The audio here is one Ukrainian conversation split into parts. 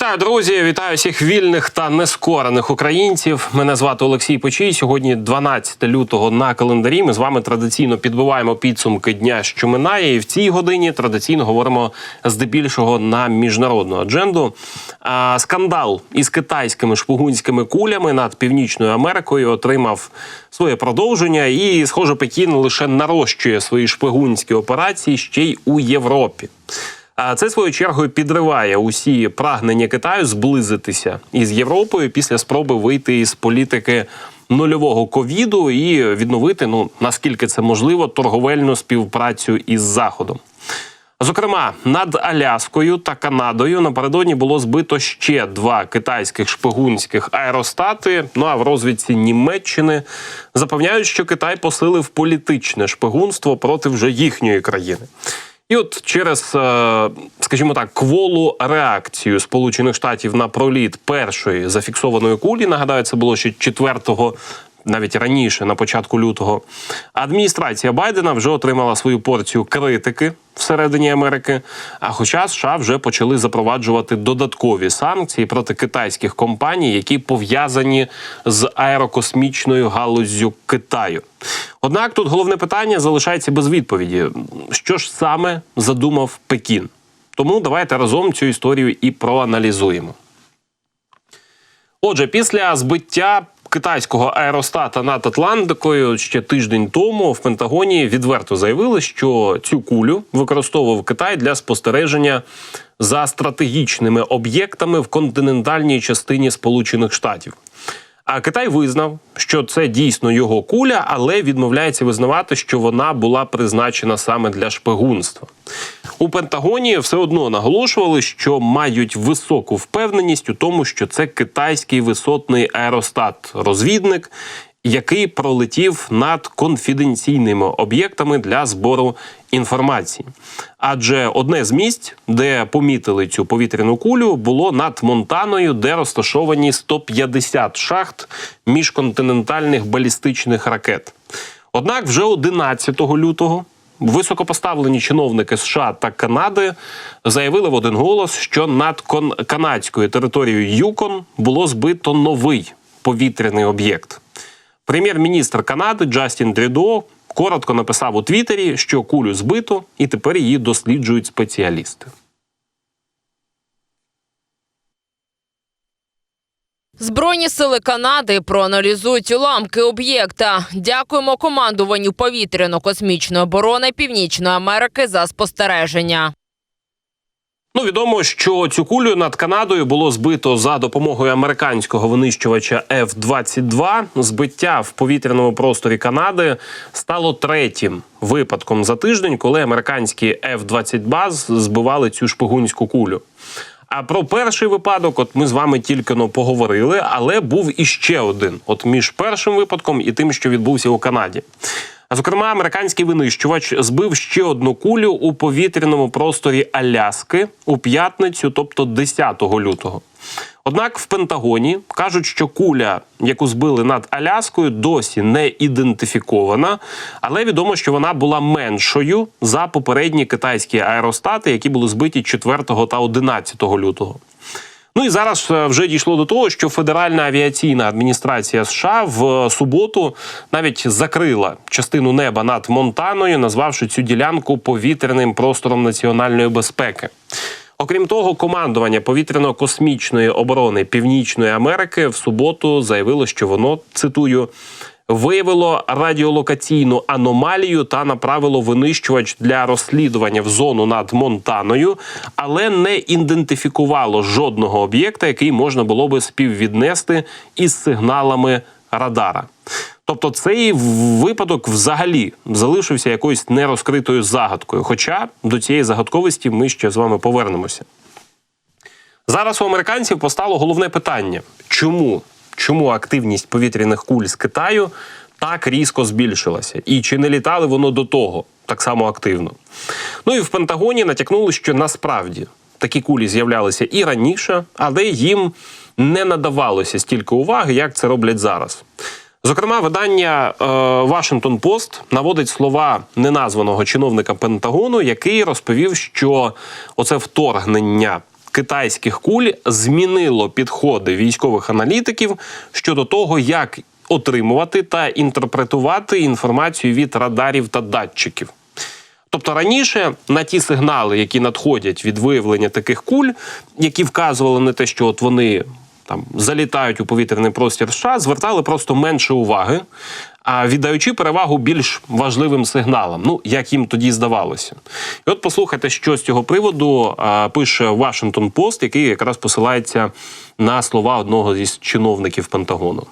Вітаю, друзі! Вітаю всіх вільних та нескорених українців. Мене звати Олексій Почій. Сьогодні 12 лютого на календарі. Ми з вами традиційно підбиваємо підсумки дня, що минає, і в цій годині традиційно говоримо здебільшого на міжнародну адженду. А, скандал із китайськими шпигунськими кулями над північною Америкою отримав своє продовження, і, схоже, Пекін лише нарощує свої шпигунські операції ще й у Європі. Це своєю чергою підриває усі прагнення Китаю зблизитися із Європою після спроби вийти із політики нульового ковіду і відновити, ну наскільки це можливо, торговельну співпрацю із Заходом. Зокрема, над Аляскою та Канадою напередодні було збито ще два китайських шпигунських аеростати. Ну а в розвідці Німеччини запевняють, що Китай посилив політичне шпигунство проти вже їхньої країни. І от через, е, скажімо так, кволу реакцію Сполучених Штатів на проліт першої зафіксованої кулі, нагадаю, це було ще 4 навіть раніше, на початку лютого, адміністрація Байдена вже отримала свою порцію критики всередині Америки. А хоча США вже почали запроваджувати додаткові санкції проти китайських компаній, які пов'язані з аерокосмічною галуззю Китаю. Однак тут головне питання залишається без відповіді: що ж саме задумав Пекін? Тому давайте разом цю історію і проаналізуємо. Отже, після збиття китайського аеростата над Атлантикою ще тиждень тому в Пентагоні відверто заявили, що цю кулю використовував Китай для спостереження за стратегічними об'єктами в континентальній частині Сполучених Штатів. А Китай визнав, що це дійсно його куля, але відмовляється визнавати, що вона була призначена саме для шпигунства. У Пентагоні все одно наголошували, що мають високу впевненість у тому, що це китайський висотний аеростат-розвідник, який пролетів над конфіденційними об'єктами для збору інформації. Адже одне з місць, де помітили цю повітряну кулю, було над Монтаною, де розташовані 150 шахт міжконтинентальних балістичних ракет. Однак, вже 11 лютого. Високопоставлені чиновники США та Канади заявили в один голос, що над канадською територією Юкон було збито новий повітряний об'єкт. Прем'єр-міністр Канади Джастін Трюдо коротко написав у Твіттері, що кулю збито, і тепер її досліджують спеціалісти. Збройні сили Канади проаналізують уламки об'єкта. Дякуємо командуванню повітряно-космічної оборони Північної Америки за спостереження. Ну, відомо, що цю кулю над Канадою було збито за допомогою американського винищувача F-22. Збиття в повітряному просторі Канади стало третім випадком за тиждень, коли американські F-22 збивали цю шпигунську кулю. А про перший випадок, от ми з вами тільки но поговорили, але був іще один: от між першим випадком і тим, що відбувся у Канаді. Зокрема, американський винищувач збив ще одну кулю у повітряному просторі Аляски у п'ятницю, тобто 10 лютого. Однак в Пентагоні кажуть, що куля, яку збили над Аляскою, досі не ідентифікована, але відомо, що вона була меншою за попередні китайські аеростати, які були збиті 4 та 11 лютого. Ну і зараз е, вже дійшло до того, що Федеральна авіаційна адміністрація США в суботу навіть закрила частину неба над Монтаною, назвавши цю ділянку повітряним простором національної безпеки. Окрім того, командування повітряно-космічної оборони Північної Америки в суботу заявило, що воно цитую. Виявило радіолокаційну аномалію та направило винищувач для розслідування в зону над Монтаною, але не ідентифікувало жодного об'єкта, який можна було би співвіднести із сигналами радара. Тобто цей випадок взагалі залишився якоюсь нерозкритою загадкою. Хоча до цієї загадковості ми ще з вами повернемося. Зараз у американців постало головне питання: чому? Чому активність повітряних куль з Китаю так різко збільшилася? І чи не літали воно до того так само активно? Ну і в Пентагоні натякнули, що насправді такі кулі з'являлися і раніше, але їм не надавалося стільки уваги, як це роблять зараз. Зокрема, видання Вашингтон Пост наводить слова неназваного чиновника Пентагону, який розповів, що оце вторгнення китайських куль змінило підходи військових аналітиків щодо того, як отримувати та інтерпретувати інформацію від радарів та датчиків. Тобто раніше на ті сигнали, які надходять від виявлення таких куль, які вказували на те, що от вони там залітають у повітряний простір США, звертали просто менше уваги, а віддаючи перевагу більш важливим сигналам, ну як їм тоді здавалося. І от послухайте, що з цього приводу а, пише Вашингтон Пост, який якраз посилається на слова одного із чиновників Пентагону.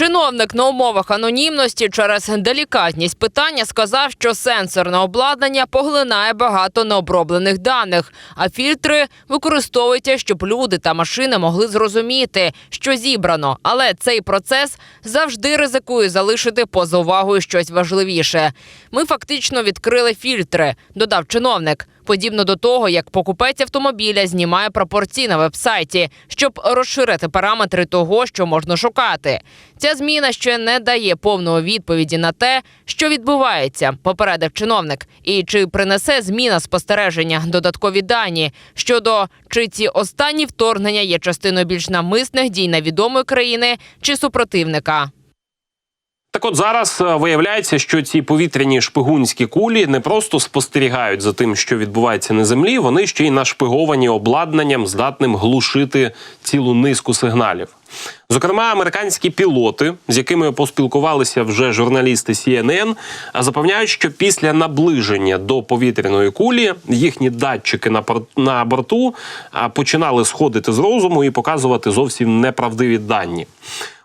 Чиновник на умовах анонімності через делікатність питання сказав, що сенсорне обладнання поглинає багато необроблених даних, а фільтри використовуються, щоб люди та машини могли зрозуміти, що зібрано. Але цей процес завжди ризикує залишити поза увагою щось важливіше. Ми фактично відкрили фільтри, додав чиновник. Подібно до того, як покупець автомобіля знімає пропорції на вебсайті, щоб розширити параметри того, що можна шукати. Ця зміна ще не дає повної відповіді на те, що відбувається, попередив чиновник, і чи принесе зміна спостереження додаткові дані щодо чи ці останні вторгнення є частиною більш намисних дій невідомої країни чи супротивника. Так от зараз е, виявляється, що ці повітряні шпигунські кулі не просто спостерігають за тим, що відбувається на землі, вони ще й нашпиговані обладнанням, здатним глушити цілу низку сигналів. Зокрема, американські пілоти, з якими поспілкувалися вже журналісти CNN, запевняють, що після наближення до повітряної кулі їхні датчики на борту починали сходити з розуму і показувати зовсім неправдиві дані.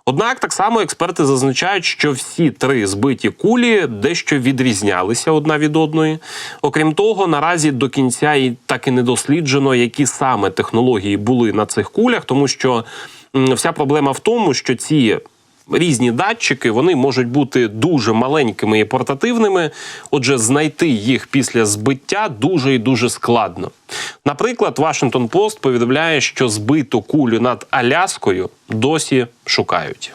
Однак так само експерти зазначають, що всі три збиті кулі дещо відрізнялися одна від одної. Окрім того, наразі до кінця і так і не досліджено, які саме технології були на цих кулях, тому що вся проблема в тому, що ці. Різні датчики вони можуть бути дуже маленькими і портативними. Отже, знайти їх після збиття дуже і дуже складно. Наприклад, Вашингтон Пост повідомляє, що збиту кулю над Аляскою досі шукають.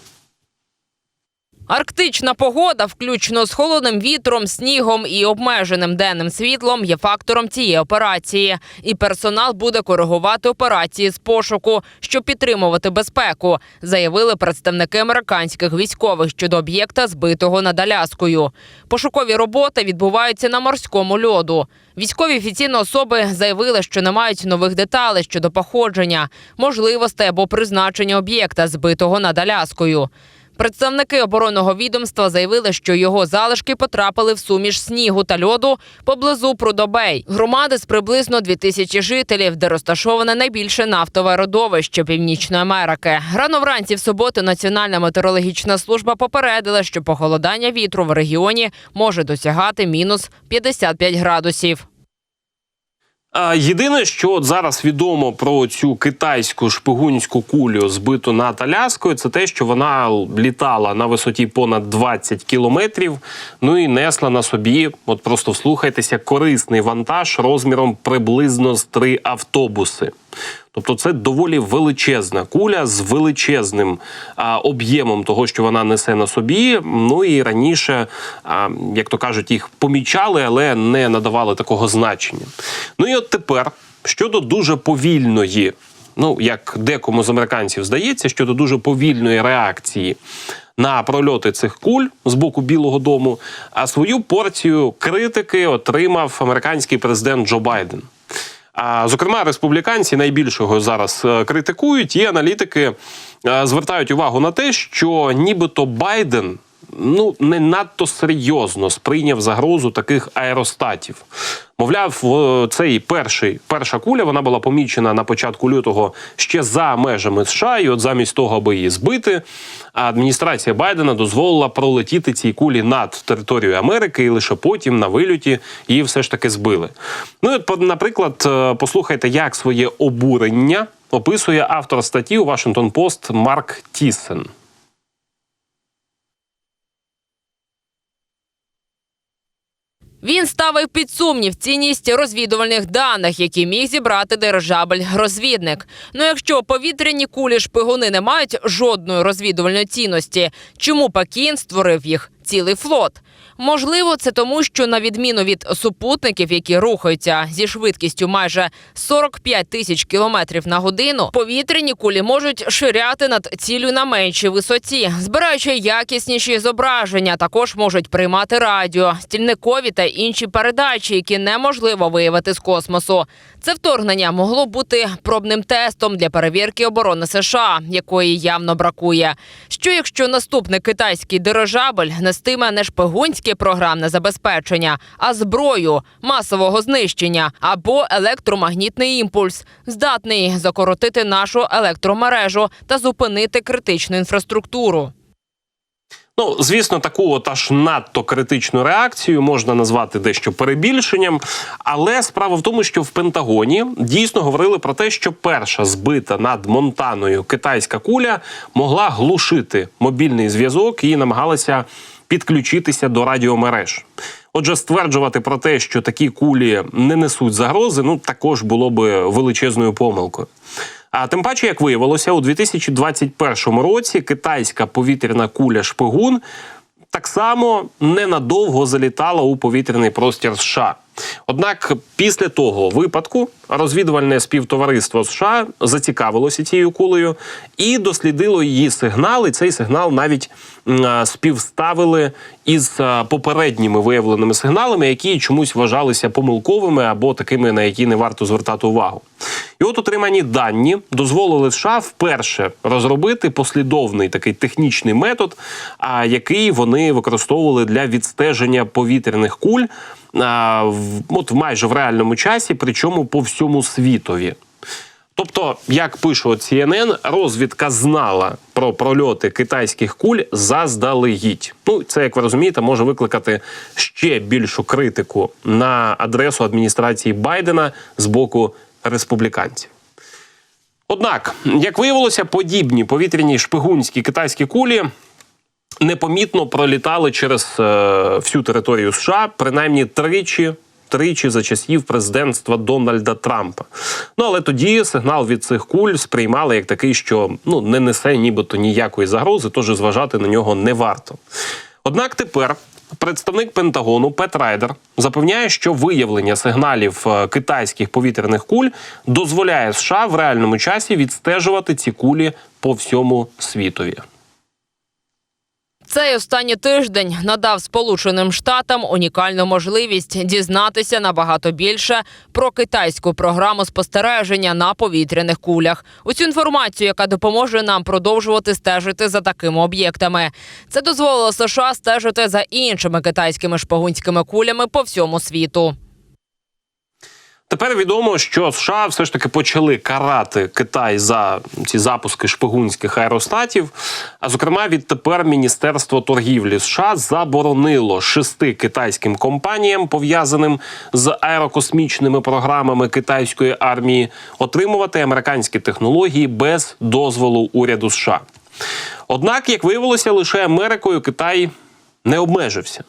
Арктична погода, включно з холодним вітром, снігом і обмеженим денним світлом, є фактором цієї операції. І персонал буде коригувати операції з пошуку, щоб підтримувати безпеку, заявили представники американських військових щодо об'єкта, збитого над Аляскою. Пошукові роботи відбуваються на морському льоду. Військові офіційні особи заявили, що не мають нових деталей щодо походження, можливостей або призначення об'єкта, збитого над Аляскою. Представники оборонного відомства заявили, що його залишки потрапили в суміш снігу та льоду поблизу Прудобей, громади з приблизно 2000 жителів, де розташоване найбільше нафтове родовище Північної Америки. Рано вранці в суботу Національна метеорологічна служба попередила, що похолодання вітру в регіоні може досягати мінус 55 градусів. Єдине, що от зараз відомо про цю китайську шпигунську кулю, збиту над Аляскою, це те, що вона літала на висоті понад 20 кілометрів. Ну і несла на собі, от просто вслухайтеся, корисний вантаж розміром приблизно з три автобуси. Тобто це доволі величезна куля з величезним а, об'ємом того, що вона несе на собі. Ну і раніше, а, як то кажуть, їх помічали, але не надавали такого значення. Ну і от тепер щодо дуже повільної, ну як декому з американців здається, щодо дуже повільної реакції. На прольоти цих куль з боку Білого Дому, а свою порцію критики отримав американський президент Джо Байден. А зокрема, республіканці найбільшого зараз е, критикують, і аналітики е, звертають увагу на те, що нібито Байден ну не надто серйозно сприйняв загрозу таких аеростатів. Мовляв, цей перший перша куля вона була помічена на початку лютого ще за межами США, і от замість того, аби її збити, адміністрація Байдена дозволила пролетіти цій кулі над територією Америки, і лише потім на вильоті її все ж таки збили. Ну от, наприклад, е, послухайте, як своє обурення описує автор статті у Вашингтон Пост Марк Тіссен. Він ставив під сумнів цінність розвідувальних даних, які міг зібрати держабель-розвідник. Ну якщо повітряні кулі шпигуни не мають жодної розвідувальної цінності, чому Пекін створив їх? цілий флот. Можливо, це тому, що на відміну від супутників, які рухаються зі швидкістю майже 45 тисяч кілометрів на годину, повітряні кулі можуть ширяти над ціллю на меншій висоті, збираючи якісніші зображення. Також можуть приймати радіо, стільникові та інші передачі, які неможливо виявити з космосу. Це вторгнення могло бути пробним тестом для перевірки оборони США, якої явно бракує. Що якщо наступний китайський дирижабль нестиме не шпигунське програмне забезпечення, а зброю масового знищення або електромагнітний імпульс, здатний закоротити нашу електромережу та зупинити критичну інфраструктуру? Ну, звісно, таку от аж надто критичну реакцію можна назвати дещо перебільшенням. Але справа в тому, що в Пентагоні дійсно говорили про те, що перша збита над Монтаною китайська куля могла глушити мобільний зв'язок і намагалася підключитися до радіомереж. Отже, стверджувати про те, що такі кулі не несуть загрози, ну також було би величезною помилкою. А тим паче, як виявилося, у 2021 році китайська повітряна куля шпигун так само ненадовго залітала у повітряний простір США. Однак після того випадку розвідувальне співтовариство США зацікавилося цією кулею і дослідило її сигнал. І цей сигнал навіть співставили із попередніми виявленими сигналами, які чомусь вважалися помилковими або такими, на які не варто звертати увагу. І от отримані дані дозволили США вперше розробити послідовний такий технічний метод, який вони використовували для відстеження повітряних куль а, в, от майже в реальному часі, причому по всьому світові. Тобто, як пише CNN, розвідка знала про прольоти китайських куль заздалегідь. Ну, це, як ви розумієте, може викликати ще більшу критику на адресу адміністрації Байдена з боку республіканців. Однак, як виявилося, подібні повітряні шпигунські китайські кулі непомітно пролітали через е, всю територію США, принаймні тричі. Тричі за часів президентства Дональда Трампа. Ну але тоді сигнал від цих куль сприймали як такий, що ну не несе нібито ніякої загрози, тож зважати на нього не варто. Однак тепер представник Пентагону Пет Райдер запевняє, що виявлення сигналів е, китайських повітряних куль дозволяє США в реальному часі відстежувати ці кулі по всьому світові. Цей останній тиждень надав Сполученим Штатам унікальну можливість дізнатися набагато більше про китайську програму спостереження на повітряних кулях. Усю інформацію, яка допоможе нам продовжувати стежити за такими об'єктами. Це дозволило США стежити за іншими китайськими шпигунськими кулями по всьому світу. Тепер відомо, що США все ж таки почали карати Китай за ці запуски шпигунських аеростатів. А зокрема, відтепер Міністерство торгівлі США заборонило шести китайським компаніям, пов'язаним з аерокосмічними програмами китайської армії, отримувати американські технології без дозволу уряду США. Однак, як виявилося, лише Америкою Китай не обмежився.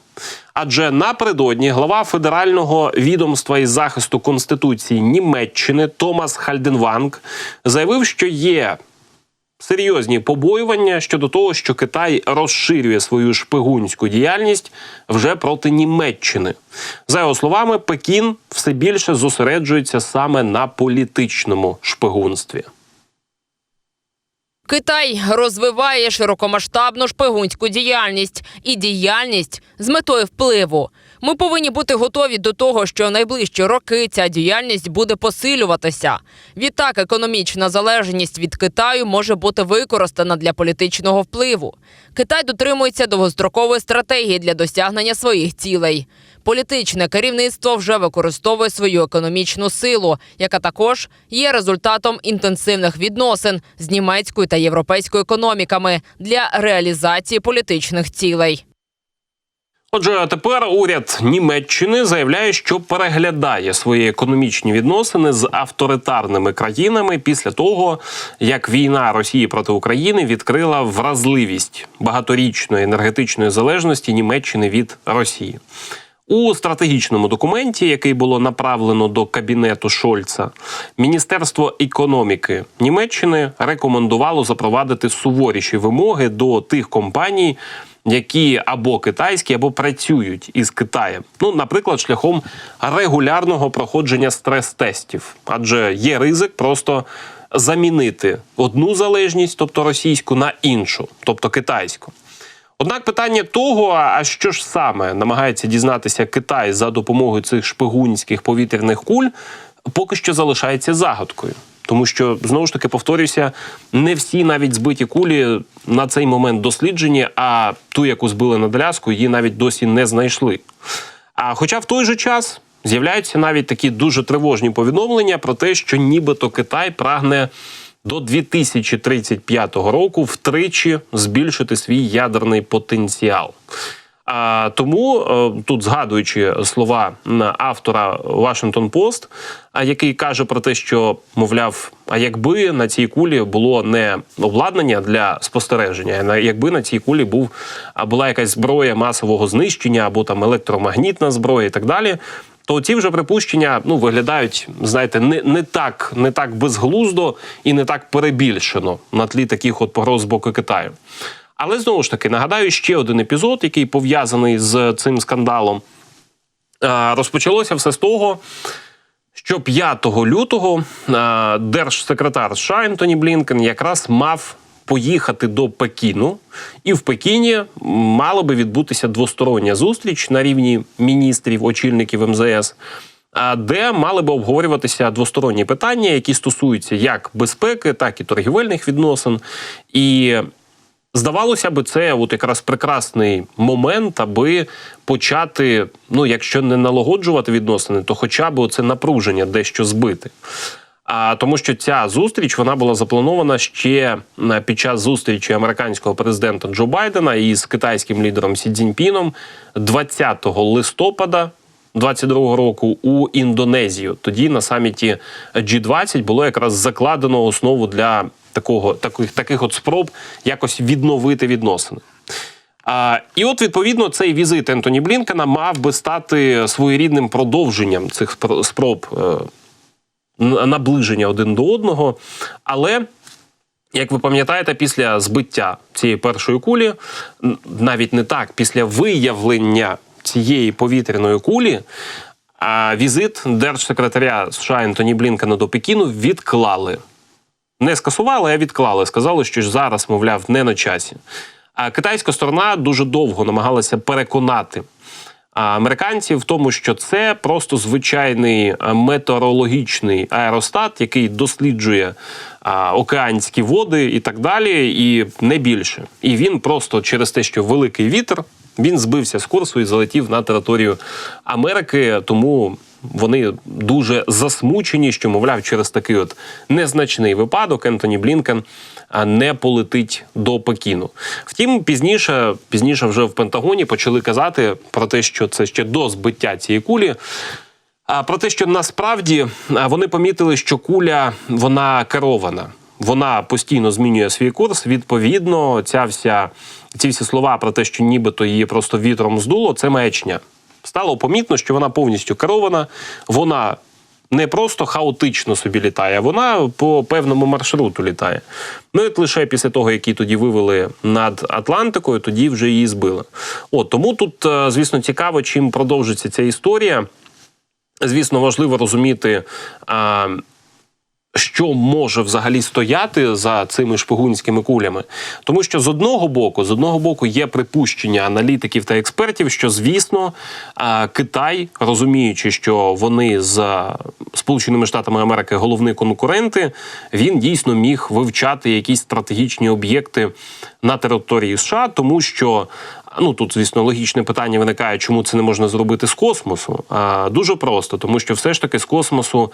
Адже напередодні глава федерального відомства із захисту конституції Німеччини Томас Хальденванг заявив, що є серйозні побоювання щодо того, що Китай розширює свою шпигунську діяльність вже проти Німеччини. За його словами, Пекін все більше зосереджується саме на політичному шпигунстві. Китай розвиває широкомасштабну шпигунську діяльність і діяльність з метою впливу. Ми повинні бути готові до того, що найближчі роки ця діяльність буде посилюватися. Відтак, економічна залежність від Китаю може бути використана для політичного впливу. Китай дотримується довгострокової стратегії для досягнення своїх цілей. Політичне керівництво вже використовує свою економічну силу, яка також є результатом інтенсивних відносин з німецькою та європейською економіками для реалізації політичних цілей. Отже, тепер уряд Німеччини заявляє, що переглядає свої економічні відносини з авторитарними країнами після того, як війна Росії проти України відкрила вразливість багаторічної енергетичної залежності Німеччини від Росії. У стратегічному документі, який було направлено до кабінету Шольца, Міністерство економіки Німеччини рекомендувало запровадити суворіші вимоги до тих компаній, які або китайські, або працюють із Китаєм. Ну, наприклад, шляхом регулярного проходження стрес-тестів, адже є ризик просто замінити одну залежність, тобто російську, на іншу, тобто китайську. Однак питання того, а що ж саме намагається дізнатися Китай за допомогою цих шпигунських повітряних куль, поки що залишається загадкою. Тому що знову ж таки повторюся, не всі навіть збиті кулі на цей момент досліджені, а ту, яку збили над Аляскою, її навіть досі не знайшли. А хоча в той же час з'являються навіть такі дуже тривожні повідомлення про те, що нібито Китай прагне до 2035 року втричі збільшити свій ядерний потенціал. А, тому е, тут згадуючи слова автора Washington Post, який каже про те, що мовляв, а якби на цій кулі було не обладнання для спостереження, а якби на цій кулі був була якась зброя масового знищення або там електромагнітна зброя і так далі. То ці вже припущення ну виглядають, знаєте, не, не так не так безглуздо і не так перебільшено на тлі таких от погроз з боку Китаю. Але знову ж таки нагадаю ще один епізод, який пов'язаний з цим скандалом. Розпочалося все з того, що 5 лютого держсекретар США Блінкен якраз мав поїхати до Пекіну, і в Пекіні мала би відбутися двостороння зустріч на рівні міністрів, очільників МЗС. Де мали би обговорюватися двосторонні питання, які стосуються як безпеки, так і торгівельних відносин. І Здавалося би, це от якраз прекрасний момент, аби почати, ну якщо не налагоджувати відносини, то хоча б це напруження дещо збити. А тому, що ця зустріч вона була запланована ще е, під час зустрічі американського президента Джо Байдена із китайським лідером Сі Цзіньпіном 20 листопада 22-го року у Індонезію. Тоді на саміті G20 було якраз закладено основу для такого таких, таких от спроб якось відновити відносини. А, і от відповідно цей візит Ентоні Блінкена мав би стати своєрідним продовженням цих спро- спроб е, наближення один до одного. Але як ви пам'ятаєте, після збиття цієї першої кулі, навіть не так, після виявлення цієї повітряної кулі, а візит держсекретаря США Ентоні Блінкена до Пекіну відклали. Не скасували, а відклали. Сказали, що зараз, мовляв, не на часі. А китайська сторона дуже довго намагалася переконати американців в тому, що це просто звичайний метеорологічний аеростат, який досліджує океанські води і так далі, і не більше. І він просто через те, що великий вітер, він збився з курсу і залетів на територію Америки. Тому вони дуже засмучені, що, мовляв, через такий от незначний випадок Ентоні Блінкен не полетить до Пекіну. Втім, пізніше, пізніше вже в Пентагоні почали казати про те, що це ще до збиття цієї кулі. А про те, що насправді вони помітили, що куля вона керована. Вона постійно змінює свій курс. Відповідно, ця вся ці всі слова про те, що нібито її просто вітром здуло, це маячня. Стало помітно, що вона повністю керована, вона не просто хаотично собі літає, вона по певному маршруту літає. Ну і лише після того, як її тоді вивели над Атлантикою, тоді вже її збили. От тому тут, е, звісно, цікаво, чим продовжиться ця історія. Звісно, важливо розуміти. Що може взагалі стояти за цими шпигунськими кулями, тому що з одного боку, з одного боку, є припущення аналітиків та експертів, що звісно Китай, розуміючи, що вони з Сполученими Штатами Америки головні конкуренти, він дійсно міг вивчати якісь стратегічні об'єкти на території США, тому що. Ну тут, звісно, логічне питання виникає, чому це не можна зробити з космосу. Дуже просто, тому що все ж таки з космосу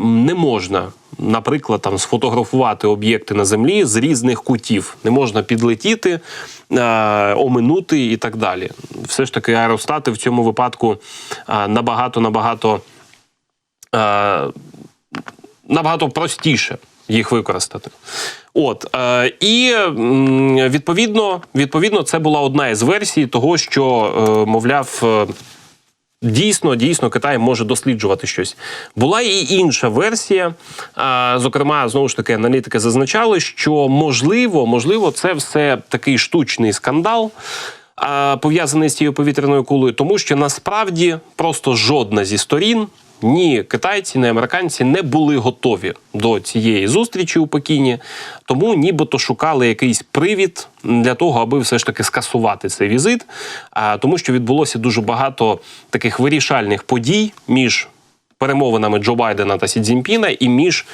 не можна, наприклад, там сфотографувати об'єкти на землі з різних кутів. Не можна підлетіти, оминути і так далі. Все ж таки, аеростати в цьому випадку набагато набагато. Набагато простіше їх використати. От е, і відповідно, відповідно, це була одна із версій того, що е, мовляв. е, Дійсно, дійсно, Китай може досліджувати щось. Була і інша версія. Зокрема, знову ж таки, аналітики зазначали, що можливо, можливо, це все такий штучний скандал. пов'язаний з цією повітряною кулею, тому що насправді просто жодна зі сторін. Ні, китайці, ні американці не були готові до цієї зустрічі у Пекіні, тому нібито шукали якийсь привід для того, аби все ж таки скасувати цей візит, тому що відбулося дуже багато таких вирішальних подій між перемовинами Джо Байдена та Сі Цзіньпіна і між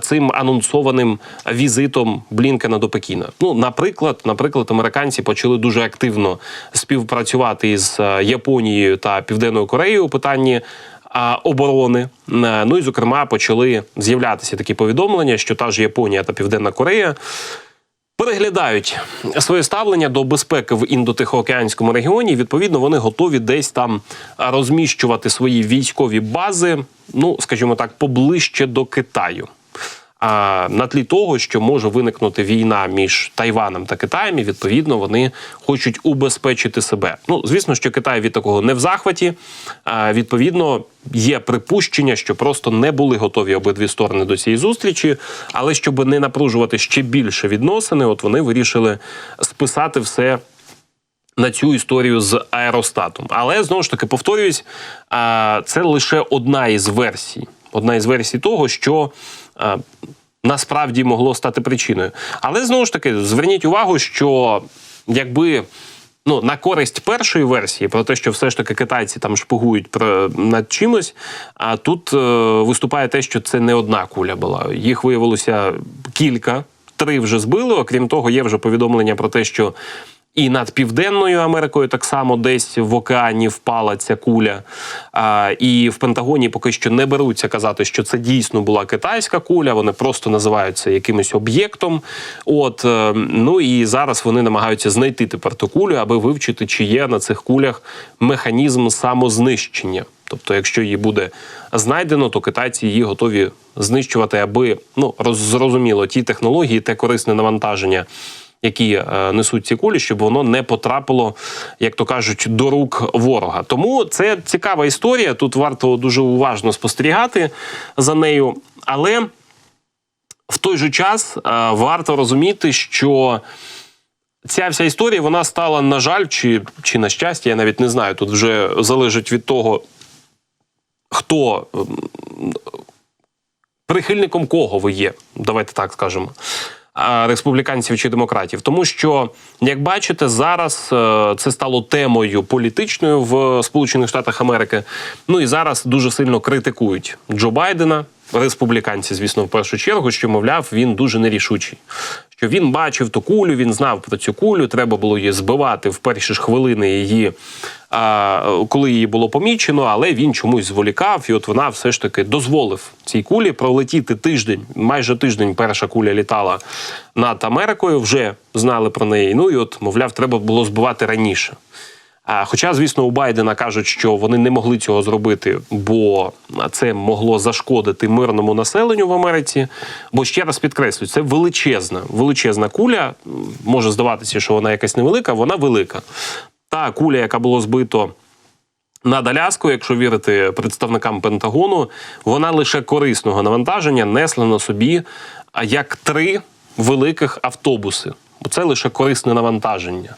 цим анонсованим візитом Блінкена до Пекіна. Ну, наприклад, наприклад, американці почали дуже активно співпрацювати із е, Японією та Південною Кореєю у питанні. Оборони, Е, ну і зокрема почали з'являтися такі повідомлення, що та ж Японія та Південна Корея переглядають своє ставлення до безпеки в індотихоокеанському регіоні. Відповідно, вони готові десь там розміщувати свої військові бази, ну скажімо так, поближче до Китаю. А на тлі того, що може виникнути війна між Тайваном та Китаєм, і відповідно вони хочуть убезпечити себе. Ну звісно, що Китай від такого не в захваті. Відповідно, є припущення, що просто не були готові обидві сторони до цієї зустрічі. Але щоб не напружувати ще більше відносини, от вони вирішили списати все на цю історію з аеростатом. Але знову ж таки повторююсь, це лише одна із версій. Одна із версій того, що насправді могло стати причиною. Але знову ж таки, зверніть увагу, що якби. Ну, на користь першої версії, про те, що все ж таки китайці там шпигують про над чимось. А тут е, виступає те, що це не одна куля була. Їх виявилося кілька, три вже збили. Окрім того, є вже повідомлення про те, що і над Південною Америкою так само десь в океані впала ця куля. А, і в Пентагоні поки що не беруться казати, що це дійсно була китайська куля. Вони просто називають це якимось об'єктом. От е, ну і зараз вони намагаються знайти тепер ту кулю, аби вивчити, чи є на цих кулях механізм самознищення. Тобто, якщо її буде знайдено, то китайці її готові знищувати, аби ну роз- зрозуміло ті технології, те корисне навантаження які е, несуть ці кулі, щоб воно не потрапило, як то кажуть, до рук ворога. Тому це цікава історія. Тут варто дуже уважно спостерігати за нею. Але в той же час е, варто розуміти, що. Ця вся історія вона стала, на жаль, чи, чи на щастя, я навіть не знаю. Тут вже залежить від того, хто прихильником кого ви є. Давайте так скажемо. Республіканців чи демократів, тому що, як бачите, зараз е, це стало темою політичною в Сполучених Штатах Америки. Ну і зараз дуже сильно критикують Джо Байдена, республіканці, звісно, в першу чергу, що мовляв, він дуже нерішучий. Що він бачив ту кулю, він знав про цю кулю, треба було її збивати в перші ж хвилини її, коли її було помічено, але він чомусь зволікав, і от вона все ж таки дозволив цій кулі пролетіти тиждень, майже тиждень перша куля літала над Америкою, вже знали про неї. Ну і от, мовляв, треба було збивати раніше. Хоча, звісно, у Байдена кажуть, що вони не могли цього зробити, бо це могло зашкодити мирному населенню в Америці. Бо ще раз підкреслюю, це величезна, величезна куля. Може здаватися, що вона якась невелика, вона велика. Та куля, яка було збито над Аляскою, якщо вірити представникам Пентагону, вона лише корисного навантаження несла на собі як три великих автобуси. Бо це лише корисне навантаження.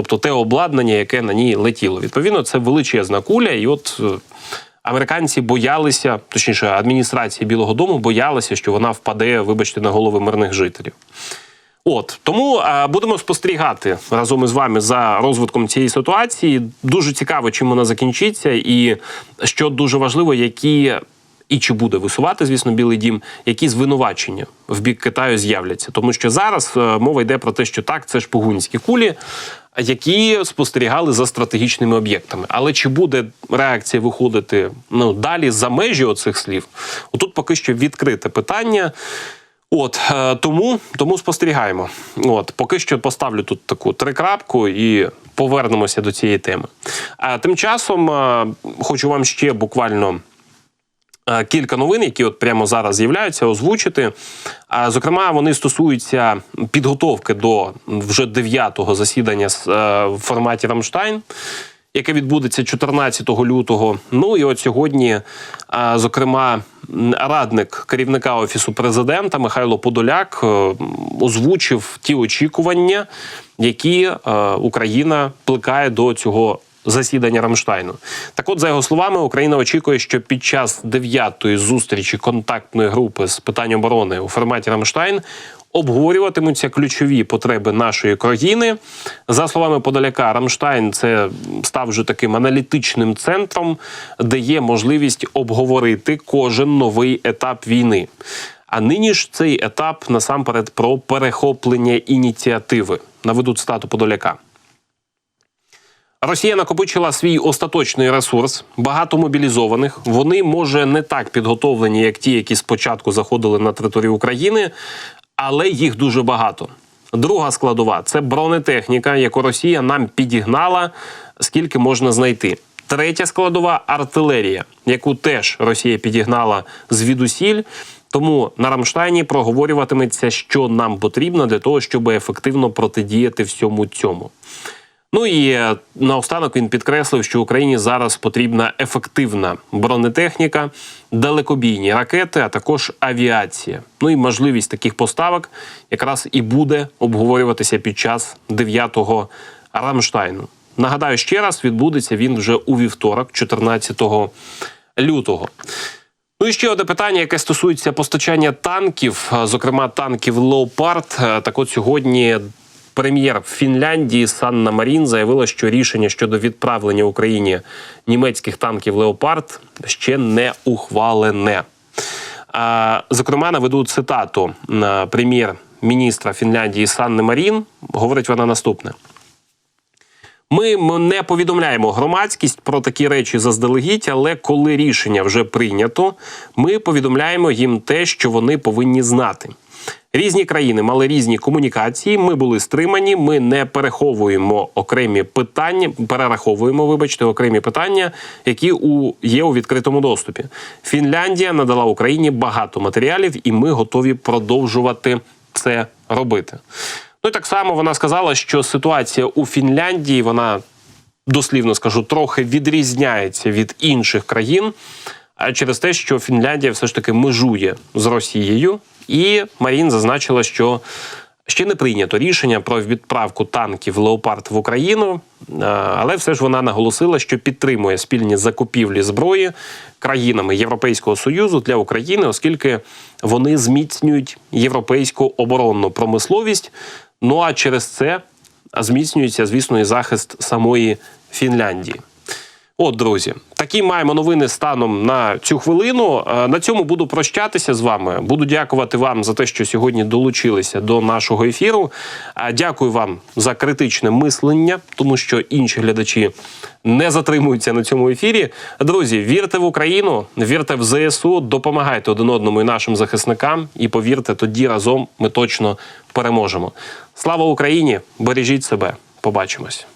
Тобто те обладнання, яке на ній летіло. Відповідно, це величезна куля, і от. е, Американці боялися, точніше, адміністрація Білого Дому боялася, що вона впаде, вибачте, на голови мирних жителів. От тому е, будемо спостерігати разом із вами за розвитком цієї ситуації. Дуже цікаво, чим вона закінчиться, і що дуже важливо, які і чи буде висувати, звісно, Білий Дім, які звинувачення в бік Китаю з'являться. Тому що зараз е, мова йде про те, що так, це шпигунські кулі, які спостерігали за стратегічними об'єктами. Але чи буде реакція виходити ну далі за межі оцих слів? Отут поки що відкрите питання. От е, тому, тому спостерігаємо. От поки що поставлю тут таку трикрапку і повернемося до цієї теми. А тим часом е, хочу вам ще буквально. Е, Кілька новин, які от прямо зараз з'являються, озвучити. Зокрема, вони стосуються підготовки до вже дев'ятого засідання е, в форматі Рамштайн, яке відбудеться 14 лютого. Ну і от сьогодні, зокрема, радник керівника офісу президента Михайло Подоляк е, озвучив ті очікування, які е, Україна плекає до цього. Засідання Рамштайну. Так, от, за його словами, Україна очікує, що під час дев'ятої зустрічі контактної групи з питань оборони у форматі Рамштайн обговорюватимуться ключові потреби нашої країни. За словами Подоляка, Рамштайн це став вже таким аналітичним центром, де є можливість обговорити кожен новий етап війни. А нині ж цей етап насамперед про перехоплення ініціативи. Наведу цитату Подоляка. Росія накопичила свій остаточний ресурс, багато мобілізованих. Вони може не так підготовлені, як ті, які спочатку заходили на територію України, але їх дуже багато. Друга складова це бронетехніка, яку Росія нам підігнала, скільки можна знайти. Третя складова артилерія, яку теж Росія підігнала звідусіль. Тому на Рамштайні проговорюватиметься, що нам потрібно для того, щоб ефективно протидіяти всьому цьому. Ну і е, наостанок він підкреслив, що Україні зараз потрібна ефективна бронетехніка, далекобійні ракети, а також авіація. Ну і можливість таких поставок якраз і буде обговорюватися під час 9-го Рамштайну. Нагадаю ще раз, відбудеться він вже у вівторок, 14 лютого. Ну і ще одне питання, яке стосується постачання танків, зокрема танків Леопард. Е, Так от сьогодні прем'єр Фінляндії Санна Марін заявила, що рішення щодо відправлення Україні німецьких танків Леопард ще не ухвалене. Зокрема, наведу цитату прем'єр-міністра Фінляндії Санни Марін. Говорить вона наступне. Ми не повідомляємо громадськість про такі речі заздалегідь, але коли рішення вже прийнято, ми повідомляємо їм те, що вони повинні знати. Різні країни мали різні комунікації. Ми були стримані. Ми не переховуємо окремі питання, перераховуємо, вибачте, окремі питання, які у є у відкритому доступі. Фінляндія надала Україні багато матеріалів, і ми готові продовжувати це робити. Ну і так само вона сказала, що ситуація у Фінляндії вона дослівно скажу трохи відрізняється від інших країн. А через те, що Фінляндія все ж таки межує з Росією, і Марін зазначила, що ще не прийнято рішення про відправку танків Леопард в Україну, але все ж вона наголосила, що підтримує спільні закупівлі зброї країнами Європейського союзу для України, оскільки вони зміцнюють європейську оборонну промисловість. Ну а через це зміцнюється, звісно, і захист самої Фінляндії. От, друзі, такі маємо новини станом на цю хвилину. Е, На цьому буду прощатися з вами. Буду дякувати вам за те, що сьогодні долучилися до нашого ефіру. Дякую вам за критичне мислення, тому що інші глядачі не затримуються на цьому ефірі. Друзі, вірте в Україну, вірте в ЗСУ, допомагайте один одному і нашим захисникам. І повірте, тоді разом ми точно переможемо. Слава Україні! Бережіть себе! Побачимось.